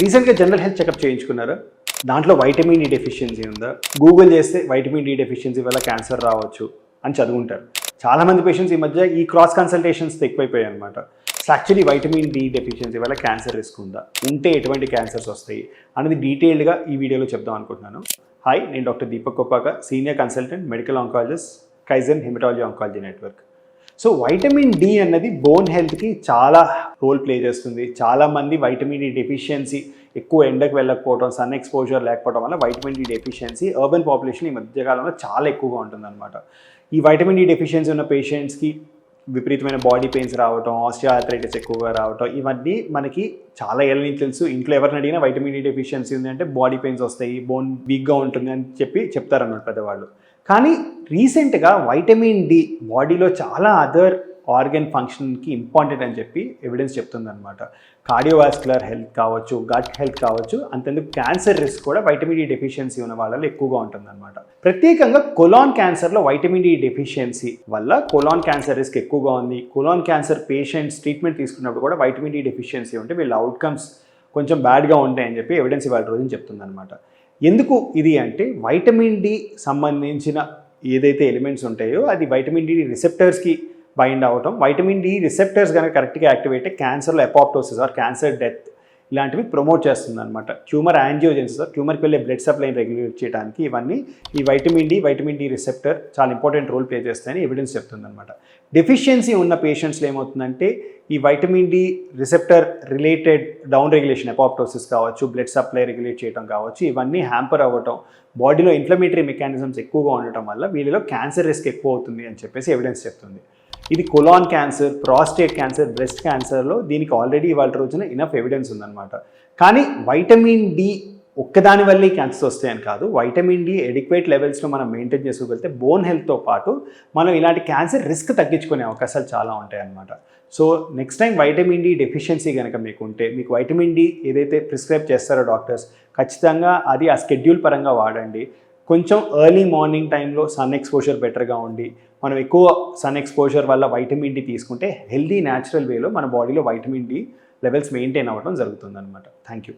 రీసెంట్గా general health checkup చేయించుకున్నారా? దాంట్లో వైటమిన్ డి డెఫిషియన్సీ ఉందా? గూగుల్ చేస్తే వైటమిన్ డి డెఫిషియన్సీ వల్ల క్యాన్సర్ రావచ్చు అని చదువుకుంటారు చాలామంది పేషెంట్స్ ఈ మధ్య ఈ క్రాస్ కన్సల్టేషన్స్ ఎక్కువైపోయాయి అనమాట యాక్చువల్లీ వైటమిన్ డి డెఫిషియన్సీ వల్ల క్యాన్సర్ రిస్క్ ఉందా? ఉంటే ఎటువంటి క్యాన్సర్స్ వస్తాయి? అనేది డీటెయిల్డ్గా ఈ వీడియోలో చెప్దాం అనుకుంటున్నాను. హాయ్ నేను doctor Deepak Koppaka senior consultant medical oncologist Kaizen haematology oncology network so vitamin D అన్నది బోన్ హెల్త్కి చాలా రోల్ ప్లే చేస్తుంది. చాలామంది వైటమిన్ డి డెఫిషియన్సీ ఎక్కువ ఎండకు వెళ్ళకపోవడం సన్ ఎక్స్పోజర్ లేకపోవడం వల్ల vitamin D deficiency urban population ఈ మధ్యకాలంలో చాలా ఎక్కువగా ఉంటుందన్నమాట. ఈ వైటమిన్ డి డెఫిషియన్సీ ఉన్న పేషెంట్స్కి విపరీతమైన బాడీ పెయిన్స్ రావటం ఆస్టియాథరైటిస్ ఎక్కువగా రావటం ఇవన్నీ మనకి చాలా ఏళ్ళ నుంచి తెలుసు. ఇంట్లో ఎవరిని అడిగినా వైటమిన్ డి డెఫిషియన్సీ ఉంది అంటే బాడీ పెయిన్స్ వస్తాయి బోన్ వీక్గా ఉంటుంది అని చెప్పి చెప్తారన్నమాట పెద్దవాళ్ళు. కానీ రీసెంట్గా వైటమిన్ డి బాడీలో చాలా అదర్ ఆర్గన్ ఫంక్షన్కి ఇంపార్టెంట్ అని చెప్పి ఎవిడెన్స్ చెప్తుందనమాట కార్డియోవాస్కులర్ హెల్త్ కావచ్చు గట్ హెల్త్ కావచ్చు అంతెందుకు క్యాన్సర్ రిస్క్ కూడా వైటమిన్ డి డెఫిషియన్సీ ఉన్న వాళ్ళలో ఎక్కువగా ఉంటుందన్నమాట. ప్రత్యేకంగా కొలాన్ క్యాన్సర్లో వైటమిన్ డి డెఫిషియన్సీ వల్ల కొలాన్ క్యాన్సర్ రిస్క్ ఎక్కువగా ఉంది. కొలాన్ క్యాన్సర్ పేషెంట్స్ ట్రీట్మెంట్ తీసుకున్నప్పుడు కూడా వైటమిన్ డి డెఫిషియన్సీ ఉంటే వీళ్ళ అవుట్కమ్స్ కొంచెం బ్యాడ్గా ఉంటాయని చెప్పి ఎవిడెన్స్ ఇవాళ రోజున చెప్తుందన్నమాట. ఎందుకు ఇది అంటే వైటమిన్ డి సంబంధించిన ఏదైతే ఎలిమెంట్స్ ఉంటాయో అది వైటమిన్ డి రిసెప్టర్స్కి బైండ్ అవటం. వైటమిన్ డి రిసెప్టర్స్ కనుక కరెక్ట్గా యాక్టివేట్ అయితే క్యాన్సర్లో ఎపాప్టోసిస్ ఆర్ క్యాన్సర్ డెత్ ఇలాంటివి ప్రమోట్ చేస్తుంది అనమాట ట్యూమర్ యాంజియోజెన్సిస్ ట్యూమర్కి వెళ్ళే బ్లడ్ సప్లైని రెగ్యులేట్ చేయడానికి ఇవన్నీ ఈ vitamin D vitamin D receptor చాలా ఇంపార్టెంట్ రోల్ ప్లే చేస్తాయని ఎవిడెన్స్ చెప్తుంది అనమాట డెఫిషియన్సీ ఉన్న పేషెంట్స్లో ఏమవుతుందంటే ఈ vitamin D receptor related down regulation apoptosis కావచ్చు బ్లడ్ సప్లై రెగ్యులేట్ చేయడం కావచ్చు ఇవన్నీ హ్యాంపర్ అవ్వటం బాడీలో ఇన్ఫ్లమేటరీ మెకానిజమ్స్ ఎక్కువగా ఉండటం వల్ల వీళ్ళలో క్యాన్సర్ రిస్క్ ఎక్కువ అవుతుంది అని చెప్పేసి ఎవిడెన్స్ చెప్తుంది. ఇది colon cancer prostate cancer breast క్యాన్సర్లో దీనికి ఆల్రెడీ ఇవాళ రోజున ఇనఫ్ ఎవిడెన్స్ ఉందన్నమాట. కానీ వైటమిన్ డి ఒక్కదాని వల్లే క్యాన్సర్స్ వస్తాయని కాదు. వైటమిన్ డి ఎడిక్వేట్ లెవెల్స్లో మనం మెయింటైన్ చేసుకోగలిగితే బోన్ హెల్త్తో పాటు మనం ఇలాంటి క్యాన్సర్ రిస్క్ తగ్గించుకునే అవకాశాలు చాలా ఉంటాయి అన్నమాట so next time vitamin D deficiency కనుక మీకు ఉంటే మీకు వైటమిన్ డి ఏదైతే ప్రిస్క్రైబ్ చేస్తారో డాక్టర్స్ ఖచ్చితంగా అది ఆ స్కెడ్యూల్ పరంగా వాడండి. కొంచెం ఎర్లీ మార్నింగ్ టైంలో సన్ ఎక్స్పోజర్ బెటర్గా ఉండి మనం ఎక్కువ సన్ ఎక్స్పోజర్ వల్ల వైటమిన్ డి తీసుకుంటే హెల్దీ న్యాచురల్ వేలో మన బాడీలో వైటమిన్ డి లెవెల్స్ మెయింటైన్ అవ్వడం జరుగుతుంది అనమాట థ్యాంక్ యూ